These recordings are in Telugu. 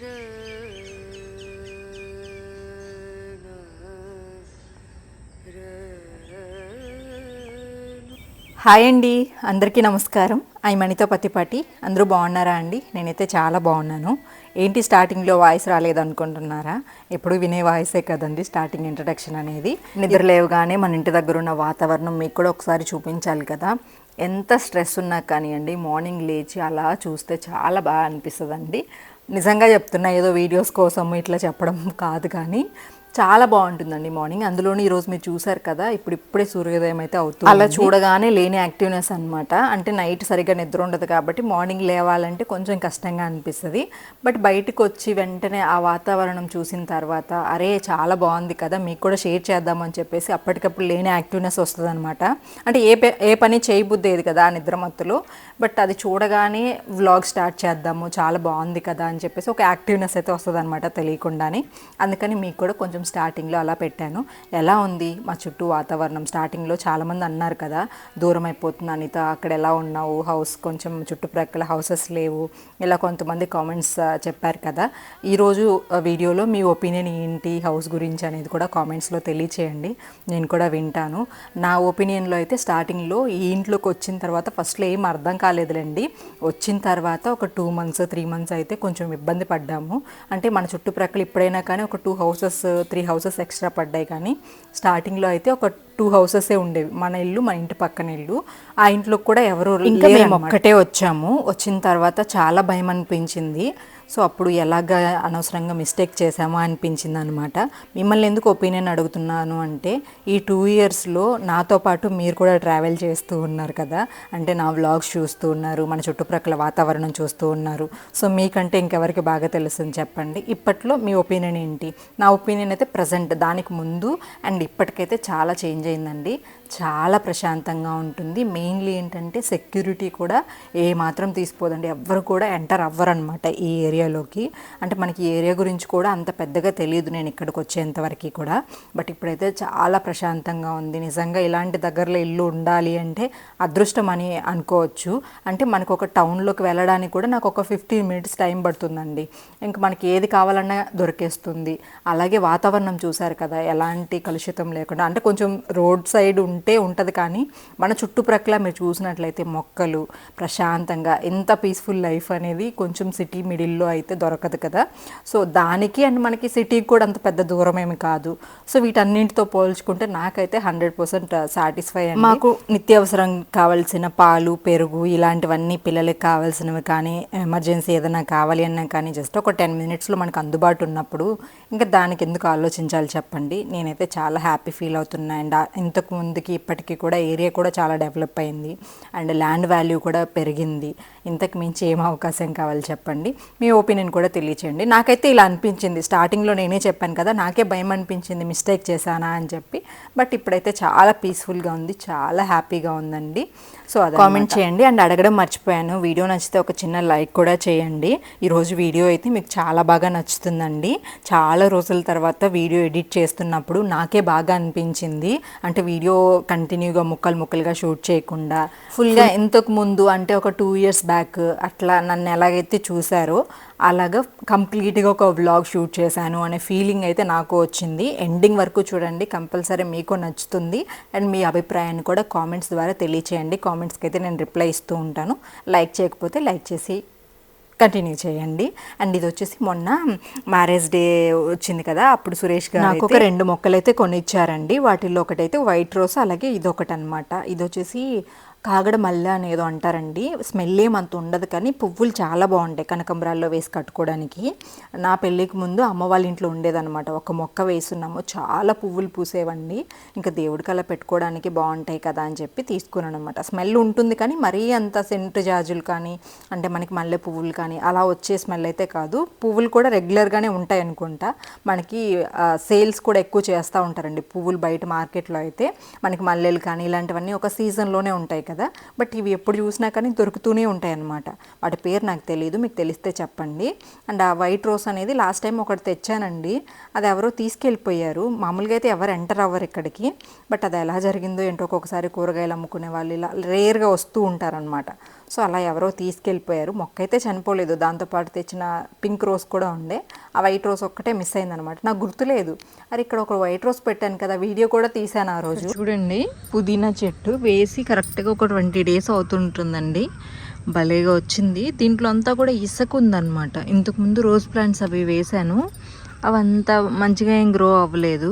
హాయ్ అండి అందరికీ నమస్కారం. ఐ మణితో పత్తిపాటి అందరూ బాగున్నారా అండి? నేనైతే చాలా బాగున్నాను. ఏంటి స్టార్టింగ్లో వాయిస్ రాలేదనుకుంటున్నారా? ఎప్పుడు వినే వాయిసే కదండి స్టార్టింగ్ ఇంట్రడక్షన్ అనేది. నిద్ర లేవగానే మన ఇంటి దగ్గర ఉన్న వాతావరణం మీకు కూడా ఒకసారి చూపించాలి కదా. ఎంత స్ట్రెస్ ఉన్నా కానివ్వండి మార్నింగ్ లేచి అలా చూస్తే చాలా బాగా అనిపిస్తుంది అండి నిజంగా చెప్తున్నా ఏదో వీడియోస్ కోసం ఇట్లా చెప్పడం కాదు కానీ చాలా బాగుంటుందండి మార్నింగ్. అందులోని ఈరోజు మీరు చూసారు కదా ఇప్పుడు ఇప్పుడే సూర్యోదయం అయితే అవుతుంది. అలా చూడగానే లేని యాక్టివ్నెస్ అన్నమాట. అంటే నైట్ సరిగ్గా నిద్ర ఉండదు కాబట్టి మార్నింగ్ లేవాలంటే కొంచెం కష్టంగా అనిపిస్తుంది. బట్ బయటకు వచ్చి వెంటనే ఆ వాతావరణం చూసిన తర్వాత అరే చాలా బాగుంది కదా మీకు కూడా షేర్ చేద్దామని చెప్పేసి అప్పటికప్పుడు లేని యాక్టివ్నెస్ వస్తుంది అనమాట అంటే ఏ ఏ పని చేయబుద్దేది కదా ఆ నిద్ర మత్తులో. బట్ అది చూడగానే వ్లాగ్ స్టార్ట్ చేద్దాము చాలా బాగుంది కదా అని చెప్పేసి ఒక యాక్టివ్నెస్ అయితే వస్తుంది అనమాట తెలియకుండానే. అందుకని మీకు కూడా కొంచెం స్టార్టింగ్లో అలా పెట్టాను. ఎలా ఉంది? మా చుట్టూ వాతావరణం స్టార్టింగ్లో చాలామంది అన్నారు కదా దూరం అయిపోతుంది అనిత అక్కడ ఎలా ఉన్నావు? హౌస్ కొంచెం చుట్టుప్రక్కల హౌసెస్ లేవు. ఇలా కొంతమంది కామెంట్స్ చెప్పారు కదా. ఈరోజు వీడియోలో మీ ఒపీనియన్ ఏంటి? హౌస్ గురించి అనేది కూడా కామెంట్స్లో తెలియచేయండి. నేను కూడా వింటాను. నా ఒపీనియన్లో అయితే స్టార్టింగ్లో ఈ ఇంట్లోకి వచ్చిన తర్వాత ఫస్ట్లో ఏం అర్థం కాలేదులేండి. వచ్చిన తర్వాత ఒక టూ మంత్స్ త్రీ మంత్స్ అయితే కొంచెం ఇబ్బంది పడ్డాము. అంటే మన చుట్టుప్రక్కల ఇప్పుడైనా కానీ ఒక two houses three houses extra పడ్డాయి కానీ స్టార్టింగ్లో అయితే ఒక టూ హౌసెసే ఉండేవి. మన ఇల్లు మన ఇంటి పక్కన ఇల్లు. ఆ ఇంట్లో కూడా ఎవరు ఇంకా మేము ఒక్కటే వచ్చాము. వచ్చిన తర్వాత చాలా భయం అనిపించింది. సో అప్పుడు ఎలాగ అనవసరంగా మిస్టేక్ చేశామో అనిపించింది అనమాట మిమ్మల్ని ఎందుకు ఒపీనియన్ అడుగుతున్నాను అంటే ఈ టూ ఇయర్స్లో నాతో పాటు మీరు కూడా ట్రావెల్ చేస్తూ ఉన్నారు కదా. అంటే నా వ్లాగ్స్ చూస్తూ ఉన్నారు మన చుట్టుప్రక్కల వాతావరణం చూస్తూ ఉన్నారు. సో మీకంటే ఇంకెవరికి బాగా తెలుస్తుంది చెప్పండి. ఇప్పట్లో మీ ఒపీనియన్ ఏంటి? నా ఒపీనియన్ అయితే ప్రజెంట్ దానికి ముందు అండ్ ఇప్పటికైతే చాలా చేంజ్ అయిందండి. చాలా ప్రశాంతంగా ఉంటుంది. మెయిన్లీ ఏంటంటే సెక్యూరిటీ కూడా ఏ మాత్రం తీసిపోదండి. ఎవ్వరు కూడా ఎంటర్ అవ్వరు అనమాట ఈ ఏరియాలోకి. అంటే మనకి ఏరియా గురించి కూడా అంత పెద్దగా తెలియదు నేను ఇక్కడికి వచ్చేంతవరకు కూడా. బట్ ఇప్పుడైతే చాలా ప్రశాంతంగా ఉంది. నిజంగా ఇలాంటి దగ్గరలో ఇల్లు ఉండాలి అంటే అదృష్టం అని అనుకోవచ్చు. అంటే మనకు ఒక టౌన్లోకి వెళ్ళడానికి కూడా నాకు ఒక ఫిఫ్టీన్ మినిట్స్ టైం పడుతుందండి. ఇంకా మనకి ఏది కావాలన్నా దొరికేస్తుంది. అలాగే వాతావరణం చూసారు కదా ఎలాంటి కలుషితం లేకుండా. అంటే కొంచెం రోడ్ సైడ్ ఉంటే ఉంటుంది కానీ మన చుట్టుప్రక్కల మీరు చూసినట్లయితే మొక్కలు ప్రశాంతంగా ఎంత పీస్ఫుల్ లైఫ్ అనేది కొంచెం సిటీ మిడిల్లో అయితే దొరకదు కదా. సో దానికి అండ్ మనకి సిటీకి కూడా అంత పెద్ద దూరం ఏమి కాదు. సో వీటన్నింటితో పోల్చుకుంటే నాకైతే హండ్రెడ్ పర్సెంట్ సాటిస్ఫై మాకు నిత్యావసరం కావాల్సిన పాలు పెరుగు ఇలాంటివన్నీ పిల్లలకి కావాల్సినవి కానీ ఎమర్జెన్సీ ఏదైనా కావాలి అన్నా కానీ జస్ట్ ఒక టెన్ మినిట్స్లో మనకు అందుబాటు ఉన్నప్పుడు ఇంకా దానికి ఎందుకు ఆలోచించాలి చెప్పండి. నేనైతే చాలా హ్యాపీ ఫీల్ అవుతున్నా అండ్ ఇంతకు ముందుకి ఇప్పటికీ కూడా ఏరియా కూడా చాలా డెవలప్ అయింది. అండ్ ల్యాండ్ వాల్యూ కూడా పెరిగింది. ఇంతకు మించి ఏం అవకాశం కావాలి చెప్పండి. మీ ఒపీనియన్ కూడా తెలియచేయండి. నాకైతే ఇలా అనిపించింది. స్టార్టింగ్లో నేనే చెప్పాను కదా నాకే భయం అనిపించింది. మిస్టేక్ చేశానా అని చెప్పి. బట్ ఇప్పుడైతే చాలా పీస్ఫుల్గా ఉంది. చాలా హ్యాపీగా ఉందండి. సో అది కామెంట్ చేయండి. అండ్ అడగడం మర్చిపోయాను. వీడియో నచ్చితే ఒక చిన్న లైక్ కూడా చేయండి. ఈరోజు వీడియో అయితే మీకు చాలా బాగా నచ్చుతుందండి. చాలా రోజుల తర్వాత వీడియో ఎడిట్ చేస్తున్నప్పుడు నాకే బాగా అనిపించింది. అంటే వీడియో కంటిన్యూగా ముక్కలు ముక్కలుగా షూట్ చేయకుండా ఫుల్గా ఇంతకు ముందు అంటే ఒక టూ ఇయర్స్ బ్యాక్ అట్లా నన్ను ఎలాగైతే చూసారో అలాగా కంప్లీట్గా ఒక వ్లాగ్ షూట్ చేశాను అనే ఫీలింగ్ అయితే నాకు వచ్చింది. ఎండింగ్ వరకు చూడండి. కంపల్సరీ మీకు నచ్చుతుంది. అండ్ మీ అభిప్రాయాన్ని కూడా కామెంట్స్ ద్వారా తెలియచేయండి. కామెంట్స్కి అయితే నేను రిప్లై ఇస్తూ ఉంటాను. లైక్ చేయకపోతే లైక్ చేసి కంటిన్యూ చేయండి. అండ్ ఇది వచ్చేసి మొన్న మ్యారేజ్ డే వచ్చింది కదా అప్పుడు సురేష్ గారు నాకు ఒక రెండు మొక్కలు అయితే కొనిచ్చారండి. వాటిల్లో ఒకటైతే వైట్ రోస్ అలాగే ఇది ఒకటి అనమాట ఇది వచ్చేసి కాగడ మల్లె అనేదో అంటారండి. స్మెల్ ఏమంత ఉండదు కానీ పువ్వులు చాలా బాగుంటాయి కనకంబరాల్లో వేసి కట్టుకోవడానికి. నా పెళ్ళికి ముందు అమ్మ వాళ్ళ ఇంట్లో ఉండేదన్నమాట. ఒక మొక్క వేసున్నాము. చాలా పువ్వులు పూసేవండి. ఇంకా దేవుడికి అలా పెట్టుకోవడానికి బాగుంటాయి కదా అని చెప్పి తీసుకున్నాను అనమాట స్మెల్ ఉంటుంది కానీ మరీ అంత సెంట్ జాజులు కానీ అంటే మనకి మల్లె పువ్వులు కానీ అలా వచ్చే స్మెల్ అయితే కాదు. పువ్వులు కూడా రెగ్యులర్గానే ఉంటాయి అనుకుంటా. మనకి సేల్స్ కూడా ఎక్కువ చేస్తూ ఉంటారండి పువ్వులు బయట మార్కెట్లో అయితే. మనకి మల్లెలు కానీ ఇలాంటివన్నీ ఒక సీజన్లోనే ఉంటాయి కదా. బట్ ఇవి ఎప్పుడు చూసినా కానీ దొరుకుతూనే ఉంటాయి అన్నమాట. వాటి పేరు నాకు తెలియదు మీకు తెలిస్తే చెప్పండి. అండ్ ఆ వైట్ రోస్ అనేది లాస్ట్ టైం ఒకటి తెచ్చానండి. అది ఎవరో తీసుకెళ్ళిపోయారు. మామూలుగా అయితే ఎవరు ఎంటర్ అవ్వరు ఇక్కడికి. బట్ అది ఎలా జరిగిందో ఏంటో ఒక్కొక్కసారి కూరగాయలు అమ్ముకునే వాళ్ళు ఇలా రేర్గా వస్తూ ఉంటారనమాట సో అలా ఎవరో తీసుకెళ్ళిపోయారు. మొక్క అయితే చనిపోలేదు. దాంతోపాటు తెచ్చిన పింక్ రోజ్ కూడా ఉండే. ఆ వైట్ రోజ్ ఒక్కటే మిస్ అయిందనమాట. నాకు గుర్తులేదు అరే ఇక్కడ ఒక వైట్ రోజ్ పెట్టాను కదా వీడియో కూడా తీసాను ఆ రోజు. చూడండి పుదీనా చెట్టు వేసి కరెక్ట్గా ఒక ట్వంటీ డేస్ అవుతుంటుందండి. భలేగా వచ్చింది. దీంట్లో అంతా కూడా ఇసుక ఉందన్నమాట ఇంతకుముందు రోజ్ ప్లాంట్స్ అవి వేశాను. అవంతా మంచిగా ఏం గ్రో అవ్వలేదు.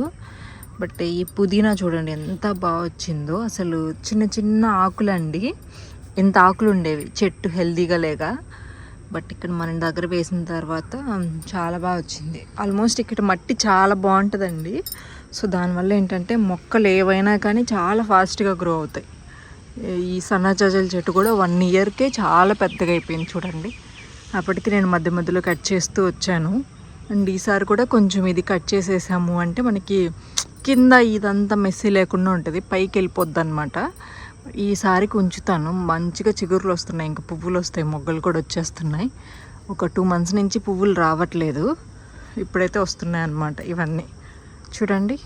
బట్ ఈ పుదీనా చూడండి ఎంత బాగా వచ్చిందో. అసలు చిన్న చిన్న ఆకులండి. ఇంత ఆకులు ఉండేవి. చెట్టు హెల్దీగా లేక బట్ ఇక్కడ మన దగ్గర వేసిన తర్వాత చాలా బాగా వచ్చింది. ఆల్మోస్ట్ ఇక్కడ మట్టి చాలా బాగుంటుందండి. సో దానివల్ల ఏంటంటే మొక్కలు ఏవైనా కానీ చాలా ఫాస్ట్గా గ్రో అవుతాయి. ఈ సన్నజాజల చెట్టు కూడా వన్ ఇయర్కే చాలా పెద్దగా అయిపోయింది చూడండి. అప్పటికి నేను మధ్య మధ్యలో కట్ చేస్తూ వచ్చాను. అండ్ ఈసారి కూడా కొంచెం ఇది కట్ చేసేసాము అంటే మనకి కింద ఇదంతా మెస్సీ లేకుండా ఉంటుంది. పైకి వెళ్ళిపోద్ది అనమాట ఈసారికి ఉంచుతాను మంచిగా చిగురులు వస్తున్నాయి. ఇంకా పువ్వులు వస్తాయి. మొగ్గలు కూడా వచ్చేస్తున్నాయి. ఒక టూ మంత్స్ నుంచి పువ్వులు రావట్లేదు. ఇప్పుడైతే వస్తున్నాయి అన్నమాట ఇవన్నీ. చూడండి.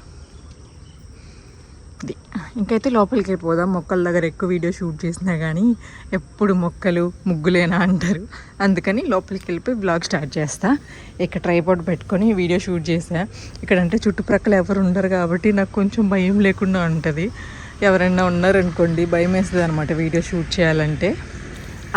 ఇది. ఇంకైతే లోపలికి వెళ్ళిపోదాం మొక్కల దగ్గర ఎక్కువ వీడియో షూట్ చేసినా కానీ ఎప్పుడు మొక్కలు ముగ్గులేనా అంటారు. అందుకని లోపలికి వెళ్ళిపోయి బ్లాగ్ స్టార్ట్ చేస్తా. ఇక్కడ ట్రైపాడ్ పెట్టుకొని వీడియో షూట్ చేసా. ఇక్కడ అంటే చుట్టుప్రక్కల ఎవరు ఉండరు కాబట్టి నాకు కొంచెం భయం లేకుండా ఉంటుంది. ఎవరైనా ఉన్నారనుకోండి భయం వేస్తుంది అనమాట వీడియో షూట్ చేయాలంటే.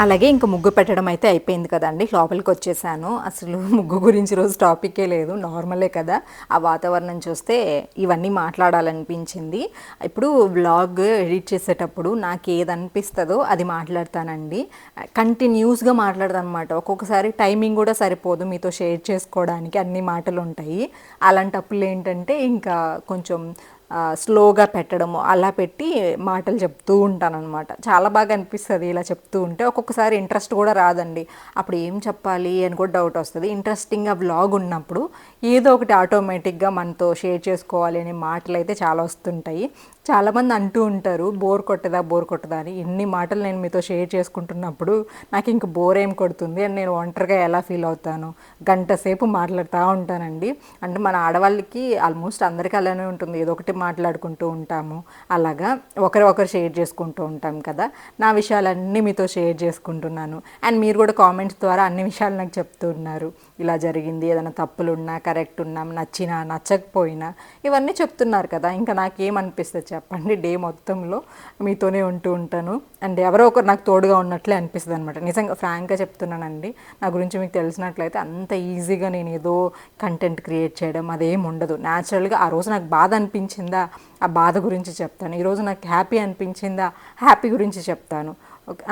అలాగే ఇంకా ముగ్గు పెట్టడం అయితే అయిపోయింది కదండి లోపలికి వచ్చేసాను. అసలు ముగ్గు గురించి రోజు టాపికే లేదు నార్మలే కదా. ఆ వాతావరణం చూస్తే ఇవన్నీ మాట్లాడాలనిపించింది. ఇప్పుడు వ్లాగ్ ఎడిట్ చేసేటప్పుడు నాకు ఏది అనిపిస్తుందో అది మాట్లాడతానండి. కంటిన్యూస్గా మాట్లాడతాను అనమాట ఒక్కొక్కసారి టైమింగ్ కూడా సరిపోదు మీతో షేర్ చేసుకోవడానికి అన్ని మాటలు ఉంటాయి అలాంటప్పుడు ఏంటంటే ఇంకా కొంచెం స్లోగా పెట్టడము అలా పెట్టి మాటలు చెప్తూ ఉంటాను అనమాట చాలా బాగా అనిపిస్తుంది ఇలా చెప్తూ ఉంటే. ఒక్కొక్కసారి ఇంట్రెస్ట్ కూడా రాదండి. అప్పుడు ఏం చెప్పాలి అని కూడా డౌట్ వస్తుంది. ఇంట్రెస్టింగ్గా వ్లాగ్ ఉన్నప్పుడు ఏదో ఒకటి ఆటోమేటిక్గా మనతో షేర్ చేసుకోవాలి అనే మాటలు అయితే చాలా వస్తుంటాయి. చాలామంది అంటూ ఉంటారు బోర్ కొట్టదా బోర్ కొట్టదా అని. ఎన్ని మాటలు నేను మీతో షేర్ చేసుకుంటున్నప్పుడు నాకు ఇంక బోర్ ఏం కొడుతుంది అని నేను ఒంటరిగా ఎలా ఫీల్ అవుతాను? గంట సేపు మాట్లాడుతూ ఉంటానండి. అంటే మన ఆడవాళ్ళకి ఆల్మోస్ట్ అందరికీ అలానే ఉంటుంది. ఏదో ఒకటి మాట్లాడుకుంటూ ఉంటాము. అలాగా ఒకరు ఒకరు షేర్ చేసుకుంటూ ఉంటాం కదా. నా విషయాలన్నీ మీతో షేర్ చేసుకుంటున్నాను. అండ్ మీరు కూడా కామెంట్స్ ద్వారా అన్ని విషయాలు నాకు చెప్తూ ఉన్నారు. ఇలా జరిగింది ఏదైనా తప్పులు ఉన్నా కరెక్ట్ ఉన్నా నచ్చినా నచ్చకపోయినా ఇవన్నీ చెప్తున్నారు కదా. ఇంకా నాకేమనిపిస్తుంది చెప్పండి డే మొత్తంలో మీతోనే ఉంటూ ఉంటాను. అండ్ ఎవరో ఒకరు నాకు తోడుగా ఉన్నట్లే అనిపిస్తుంది అనమాట నిజంగా ఫ్రాంక్గా చెప్తున్నానండి. నా గురించి మీకు తెలిసినట్లయితే అంత ఈజీగా నేను ఏదో కంటెంట్ క్రియేట్ చేయడం అదేం ఉండదు న్యాచురల్గా ఆ రోజు నాకు బాధ అనిపించిందా? ఆ బాధ గురించి చెప్తాను. ఈరోజు నాకు హ్యాపీ అనిపించిందా? హ్యాపీ గురించి చెప్తాను.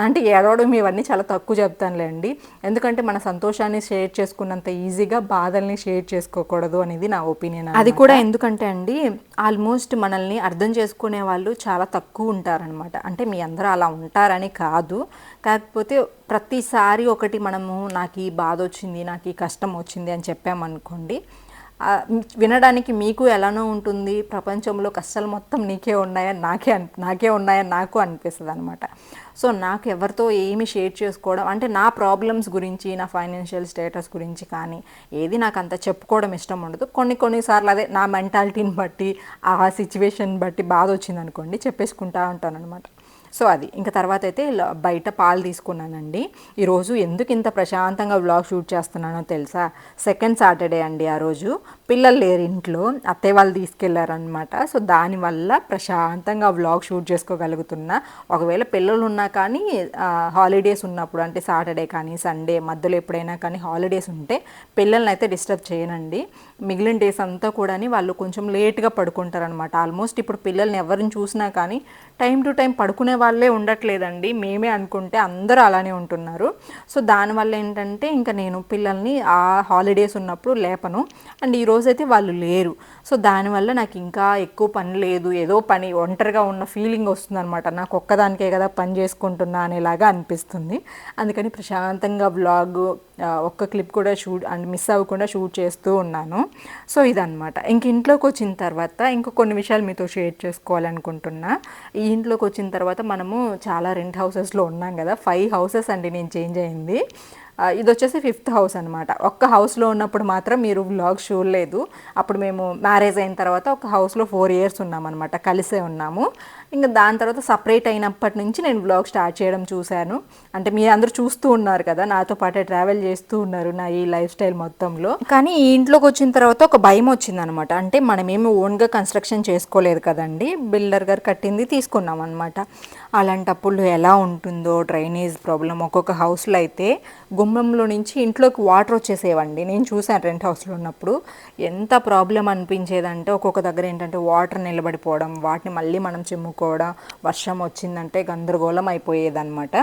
అంటే ఏడవడం ఇవన్నీ చాలా తక్కువ చెప్తానులేండి. ఎందుకంటే మన సంతోషాన్ని షేర్ చేసుకున్నంత ఈజీగా బాధల్ని షేర్ చేసుకోకూడదు అనేది నా ఒపీనియన్ అది కూడా ఎందుకంటే అండి ఆల్మోస్ట్ మనల్ని అర్థం చేసుకునే వాళ్ళు చాలా తక్కువ ఉంటారనమాట అంటే మీ అందరూ అలా ఉంటారని కాదు. కాకపోతే ప్రతిసారి ఒకటి మనము నాకు ఈ బాధ వచ్చింది నాకు ఈ కష్టం వచ్చింది అని చెప్పామనుకోండి వినడానికి మీకు ఎలానో ఉంటుంది. ప్రపంచంలో కష్టాలు మొత్తం నీకే ఉన్నాయని నాకే నాకే ఉన్నాయని నాకు అనిపిస్తుంది అనమాట సో నాకు ఎవరితో ఏమి షేర్ చేసుకోవడం అంటే నా ప్రాబ్లమ్స్ గురించి నా ఫైనాన్షియల్ స్టేటస్ గురించి కానీ ఏది నాకు అంత చెప్పుకోవడం ఇష్టం ఉండదు. కొన్ని కొన్నిసార్లు అదే నా మెంటాలిటీని బట్టి ఆ సిచ్యువేషన్ బట్టి బాధ వచ్చింది అనుకోండి చెప్పేసుకుంటా ఉంటాను అనమాట సో అది. ఇంకా తర్వాత అయితే బయట పాలు తీసుకున్నానండి. ఈరోజు ఎందుకు ఇంత ప్రశాంతంగా వ్లాగ్ షూట్ చేస్తున్నానో తెలుసా? సెకండ్ సాటర్డే అండి ఆ రోజు. పిల్లలు లేరు ఇంట్లో. అత్తయ్య వాళ్ళు తీసుకెళ్ళారనమాట సో దానివల్ల ప్రశాంతంగా వ్లాగ్ షూట్ చేసుకోగలుగుతున్నా. ఒకవేళ పిల్లలు ఉన్నా కానీ హాలిడేస్ ఉన్నప్పుడు అంటే సాటర్డే కానీ సండే మధ్యలో ఎప్పుడైనా కానీ హాలిడేస్ ఉంటే పిల్లల్ని అయితే డిస్టర్బ్ చేయనండి. మిగిలిన డేస్ అంతా కూడా వాళ్ళు కొంచెం లేట్గా పడుకుంటారనమాట ఆల్మోస్ట్ ఇప్పుడు పిల్లల్ని ఎవరిని చూసినా కానీ టైం టు టైం పడుకునే వాళ్ళే ఉండట్లేదండి. మేమే అనుకుంటే అందరూ అలానే ఉంటున్నారు. సో దానివల్ల ఏంటంటే ఇంకా నేను పిల్లల్ని ఆ హాలిడేస్ ఉన్నప్పుడు లేపను. అండ్ ఈరోజు అయితే వాళ్ళు లేరు. సో దానివల్ల నాకు ఇంకా ఎక్కువ పని లేదు. ఏదో పని ఒంటరిగా ఉన్న ఫీలింగ్ వస్తుంది అనమాట నాకు ఒక్కదానికే కదా పని చేసుకుంటున్నా అనేలాగా అనిపిస్తుంది. అందుకని ప్రశాంతంగా బ్లాగ్ ఒక్క క్లిప్ కూడా షూట్ అండ్ మిస్ అవ్వకుండా షూట్ చేస్తూ ఉన్నాను. సో ఇదనమాట ఇంక ఇంట్లోకి వచ్చిన తర్వాత ఇంకా కొన్ని విషయాలు మీతో షేర్ చేసుకోవాలనుకుంటున్నా. ఈ ఇంట్లోకి వచ్చిన తర్వాత మనము చాలా రెంట్ హౌసెస్లో ఉన్నాం కదా. ఫైవ్ హౌసెస్ అండి నేను చేంజ్ అయింది. ఇది వచ్చేసి ఫిఫ్త్ హౌస్ అనమాట ఒక్క హౌస్లో ఉన్నప్పుడు మాత్రం మీరు వ్లాగ్ చూడలేదు. అప్పుడు మేము మ్యారేజ్ అయిన తర్వాత ఒక హౌస్లో ఫోర్ ఇయర్స్ ఉన్నామన్నమాట. కలిసే ఉన్నాము. ఇంకా దాని తర్వాత సపరేట్ అయినప్పటి నుంచి నేను వ్లాగ్ స్టార్ట్ చేయడం చూశాను. అంటే మీరు అందరూ చూస్తూ ఉన్నారు కదా నాతో పాటే ట్రావెల్ చేస్తూ ఉన్నారు నా ఈ లైఫ్ స్టైల్ మొత్తంలో. కానీ ఈ ఇంట్లోకి వచ్చిన తర్వాత ఒక భయం వచ్చిందనమాట అంటే మనమేమి ఓన్గా కన్స్ట్రక్షన్ చేసుకోలేదు కదండి. బిల్డర్ గారు కట్టింది తీసుకున్నాం అనమాట అలాంటప్పుడు ఎలా ఉంటుందో డ్రైనేజ్ ప్రాబ్లం ఒక్కొక్క హౌస్లో అయితే గుమ్మంలో నుంచి ఇంట్లోకి వాటర్ వచ్చేసేవండి. నేను చూశాను రెంట్ హౌస్లో ఉన్నప్పుడు. ఎంత ప్రాబ్లం అనిపించేదంటే ఒక్కొక్క దగ్గర ఏంటంటే వాటర్ నిలబడిపోవడం వాటిని మళ్ళీ మనం చిమ్ముకోవడం వర్షం వచ్చిందంటే గందరగోళం అయిపోయేదన్నమాట.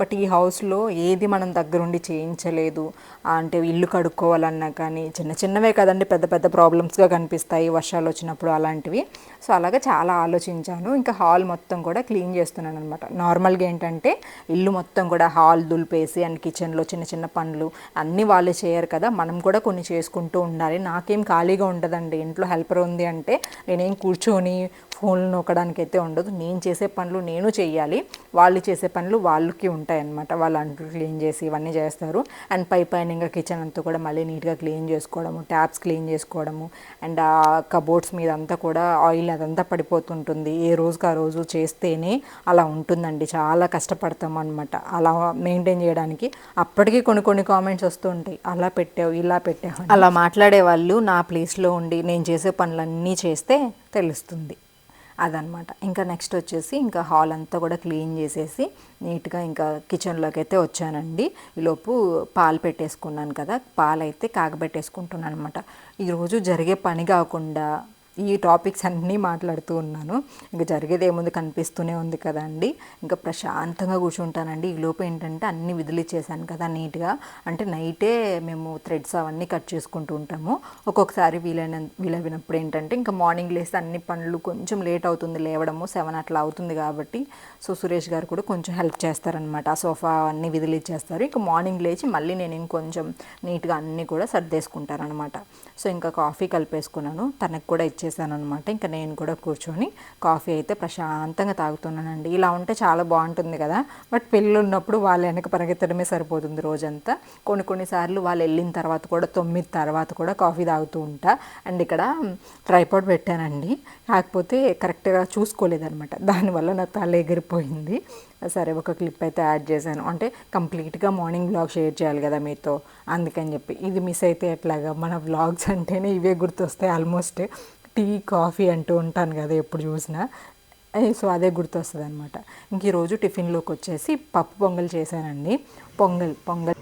బట్ ఈ హౌస్లో ఏది మనం దగ్గరుండి చేయించలేదు. అంటే ఇల్లు కడుక్కోవాలన్నా కానీ చిన్న చిన్నవే కదండి పెద్ద పెద్ద ప్రాబ్లమ్స్గా కనిపిస్తాయి వర్షాలు వచ్చినప్పుడు అలాంటివి. సో అలాగే చాలా ఆలోచించాను. ఇంకా హాల్ మొత్తం కూడా క్లీన్ చేస్తున్నాను అనమాట నార్మల్గా ఏంటంటే ఇల్లు మొత్తం కూడా హాల్ దులిపేసి అండ్ కిచెన్లో చిన్న చిన్న పనులు అన్నీ వాళ్ళే చేయరు కదా. మనం కూడా కొన్ని చేసుకుంటూ ఉండాలి. నాకేం ఖాళీగా ఉండదండి. ఇంట్లో హెల్పర్ ఉంది అంటే నేనేం కూర్చొని ఫోన్లు నొక్కడానికి అయితే ఉండదు. నేను చేసే పనులు నేను చేయాలి వాళ్ళు చేసే పనులు వాళ్ళకి ఉంటాయి అన్నమాట వాళ్ళు అంట్లు క్లీన్ చేసి ఇవన్నీ చేస్తారు. అండ్ పై పైన ఇంకా కిచెన్ అంతా కూడా మళ్ళీ నీట్గా క్లీన్ చేసుకోవడము ట్యాప్స్ క్లీన్ చేసుకోవడము అండ్ ఆ కబోర్డ్స్ మీద అంతా కూడా ఆయిల్ అదంతా పడిపోతుంటుంది. ఏ రోజుకి ఆ రోజు చేస్తేనే అలా ఉంటుందండి. చాలా కష్టపడతాం అనమాట అలా మెయింటైన్ చేయడానికి అప్పటికీ కొన్ని కొన్ని కామెంట్స్ వస్తూ ఉంటాయి. అలా పెట్టావు ఇలా పెట్టావు అలా మాట్లాడే వాళ్ళు నా ప్లేస్లో ఉండి నేను చేసే పనులన్నీ చేస్తే తెలుస్తుంది. అదనమాట. ఇంకా నెక్స్ట్ వచ్చేసి ఇంకా హాల్ అంతా కూడా క్లీన్ చేసేసి నీట్గా ఇంకా కిచెన్లోకి అయితే వచ్చానండి. ఈలోపు పాలు పెట్టేసుకున్నాను కదా పాలు అయితే కాగబెట్టేసుకుంటున్నాను అనమాట ఈరోజు జరిగే పని కాకుండా ఈ టాపిక్స్ అన్నీ మాట్లాడుతూ ఉన్నాను. ఇంకా జరిగేది ఏముంది కనిపిస్తూనే ఉంది కదండి ఇంకా ప్రశాంతంగా కూర్చుంటానండి. ఈ లోపు ఏంటంటే అన్ని విదిలిచ్చేసాను కదా నీట్గా. అంటే నైటే మేము థ్రెడ్స్ అవన్నీ కట్ చేసుకుంటూ ఉంటాము. ఒక్కొక్కసారి వీలైన వీలైనప్పుడు ఏంటంటే ఇంకా మార్నింగ్ లేస్తే అన్ని పనులు కొంచెం లేట్ అవుతుంది లేవడము. సెవెన్ అట్లా అవుతుంది కాబట్టి. సో సురేష్ గారు కూడా కొంచెం హెల్ప్ చేస్తారనమాట ఆ సోఫా అన్ని విదిలిచ్చేస్తారు. ఇంకా మార్నింగ్ లేచి మళ్ళీ నేను ఇంకొంచెం నీట్గా అన్నీ కూడా సర్దేసుకుంటారనమాట సో ఇంకా కాఫీ కలిపేసుకున్నాను. తనకు కూడా ఇచ్చేసాను అనమాట ఇంకా నేను కూడా కూర్చొని కాఫీ అయితే ప్రశాంతంగా తాగుతున్నానండి. ఇలా ఉంటే చాలా బాగుంటుంది కదా. బట్ పిల్లలు ఉన్నప్పుడు వాళ్ళ వెనక పరిగెత్తడమే సరిపోతుంది రోజంతా. కొన్ని కొన్నిసార్లు వాళ్ళు వెళ్ళిన తర్వాత కూడా తొమ్మిది తర్వాత కూడా కాఫీ తాగుతూ ఉంటా. అండ్ ఇక్కడ ట్రైపాడ్ పెట్టానండి. కాకపోతే కరెక్ట్గా చూసుకోలేదనమాట దానివల్ల నా తల ఎగిరిపోయింది. సరే ఒక క్లిప్ అయితే యాడ్ చేశాను. అంటే కంప్లీట్గా మార్నింగ్ వ్లాగ్ షేర్ చేయాలి కదా మీతో. అందుకని చెప్పి. ఇది మిస్ అయితే ఎట్లాగా? మన వ్లాగ్స్ అంటేనే ఇవే గుర్తొస్తాయి ఆల్మోస్ట్. టీ కాఫీ అంటూ ఉంటాను కదా ఎప్పుడు చూసినా. సో అదే గుర్తొస్తుంది అనమాట ఇంక ఈరోజు టిఫిన్లోకి వచ్చేసి పప్పు పొంగల్ చేశానండి. పొంగల్ పొంగల్.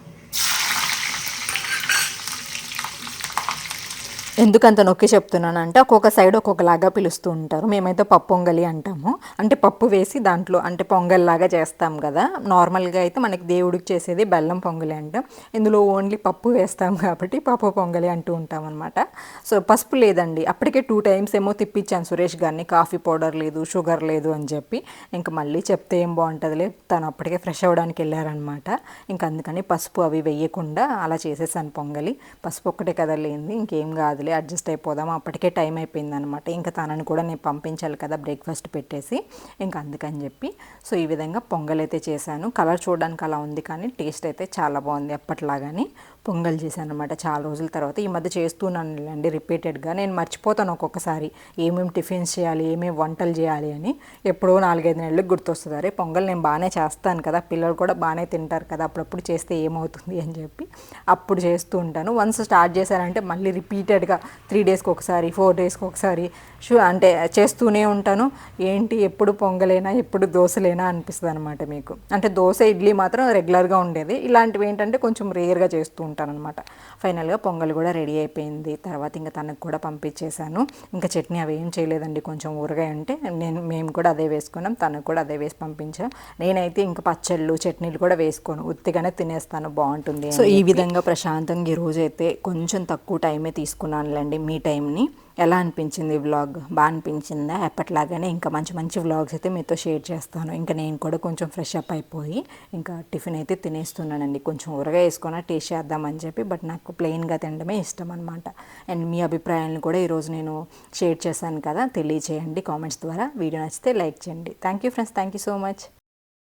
ఎందుకంత నొక్కి చెప్తున్నానంటే ఒక్కొక్క సైడ్ ఒక్కొక్కలాగా పిలుస్తూ ఉంటారు. మేమైతే పప్పు పొంగలి అంటాము. అంటే పప్పు వేసి దాంట్లో అంటే పొంగల్లాగా చేస్తాం కదా. నార్మల్గా అయితే మనకి దేవుడికి చేసేది బెల్లం పొంగలి అంటాం. ఇందులో ఓన్లీ పప్పు వేస్తాం కాబట్టి పప్పు పొంగలి అంటూ ఉంటాం అనమాట సో పసుపు లేదండి. అప్పటికే టూ టైమ్స్ ఏమో తిప్పించాను సురేష్ గారిని. కాఫీ పౌడర్ లేదు షుగర్ లేదు అని చెప్పి. ఇంకా మళ్ళీ చెప్తే ఏం బాగుంటుందిలే. తను అప్పటికే ఫ్రెష్ అవ్వడానికి వెళ్ళారనమాట ఇంకా అందుకని పసుపు అవి వేయకుండా అలా చేసేసాను పొంగలి. పసుపు ఒక్కటే కదా లేనిది ఇంకేం కాదు కాదులే అడ్జస్ట్ అయిపోదాం. అప్పటికే టైం అయిపోయింది అనమాట ఇంకా తనని కూడా నేను పంపించాలి కదా బ్రేక్ఫాస్ట్ పెట్టేసి. ఇంకా అందుకని చెప్పి. సో ఈ విధంగా పొంగల్ అయితే చేశాను. కలర్ చూడడానికి అలా ఉంది కానీ టేస్ట్ అయితే చాలా బాగుంది ఎప్పటిలాగానే. పొంగల్ చేశాను అనమాట చాలా రోజుల తర్వాత ఈ మధ్య చేస్తున్నాను అండి రిపీటెడ్గా. నేను మర్చిపోతాను ఒక్కొక్కసారి. ఏమేమి టిఫిన్స్ చేయాలి ఏమేమి వంటలు చేయాలి అని ఎప్పుడో నాలుగైదు నెలలకు గుర్తొస్తుంది. అరే పొంగల్ నేను బాగానే చేస్తాను కదా పిల్లలు కూడా బాగానే తింటారు కదా అప్పుడప్పుడు చేస్తే ఏమవుతుంది అని చెప్పి అప్పుడు చేస్తూ ఉంటాను. వన్స్ స్టార్ట్ చేశానంటే మళ్ళీ రిపీటెడ్గా త్రీ డేస్కి ఒకసారి ఫోర్ డేస్కి ఒకసారి షూ అంటే చేస్తూనే ఉంటాను. ఏంటి ఎప్పుడు పొంగలేనా ఎప్పుడు దోశలేనా అనిపిస్తుంది అనమాట మీకు. అంటే దోశ ఇడ్లీ మాత్రం రెగ్యులర్గా ఉండేది. ఇలాంటివి ఏంటంటే కొంచెం రేర్గా చేస్తూ ఉంటాను అనమాట ఫైనల్గా పొంగల్ కూడా రెడీ అయిపోయింది. తర్వాత ఇంకా తనకు కూడా పంపించేశాను. ఇంకా చట్నీ అవి ఏం చేయలేదండి. కొంచెం ఊరగాయ ఉంటే నేను మేము కూడా అదే వేసుకున్నాం. తనకు కూడా అదే వేసి పంపించాం. నేనైతే ఇంకా పచ్చళ్ళు చట్నీలు కూడా వేసుకోను. ఉత్తిగానే తినేస్తాను. బాగుంటుంది సో ఈ విధంగా ప్రశాంతంగా ఈ రోజు అయితే కొంచెం తక్కువ టైమే తీసుకున్నానులేండి మీ టైంని. ఎలా అనిపించింది వ్లాగ్ బాగా అనిపించిందా? ఎప్పటిలాగానే ఇంకా మంచి మంచి వ్లాగ్స్ అయితే మీతో షేర్ చేస్తాను. ఇంకా నేను కూడా కొంచెం ఫ్రెష్ అప్ అయిపోయి ఇంకా టిఫిన్ అయితే తినేస్తున్నానండి. కొంచెం ఊరగా వేసుకొని టేస్ట్ చేద్దామని చెప్పి బట్ నాకు ప్లెయిన్గా తినడమే ఇష్టం అనమాట అండ్ మీ అభిప్రాయాలను కూడా ఈరోజు నేను షేర్ చేశాను కదా తెలియచేయండి కామెంట్స్ ద్వారా. వీడియో నచ్చితే లైక్ చేయండి. Thank you friends thank you so much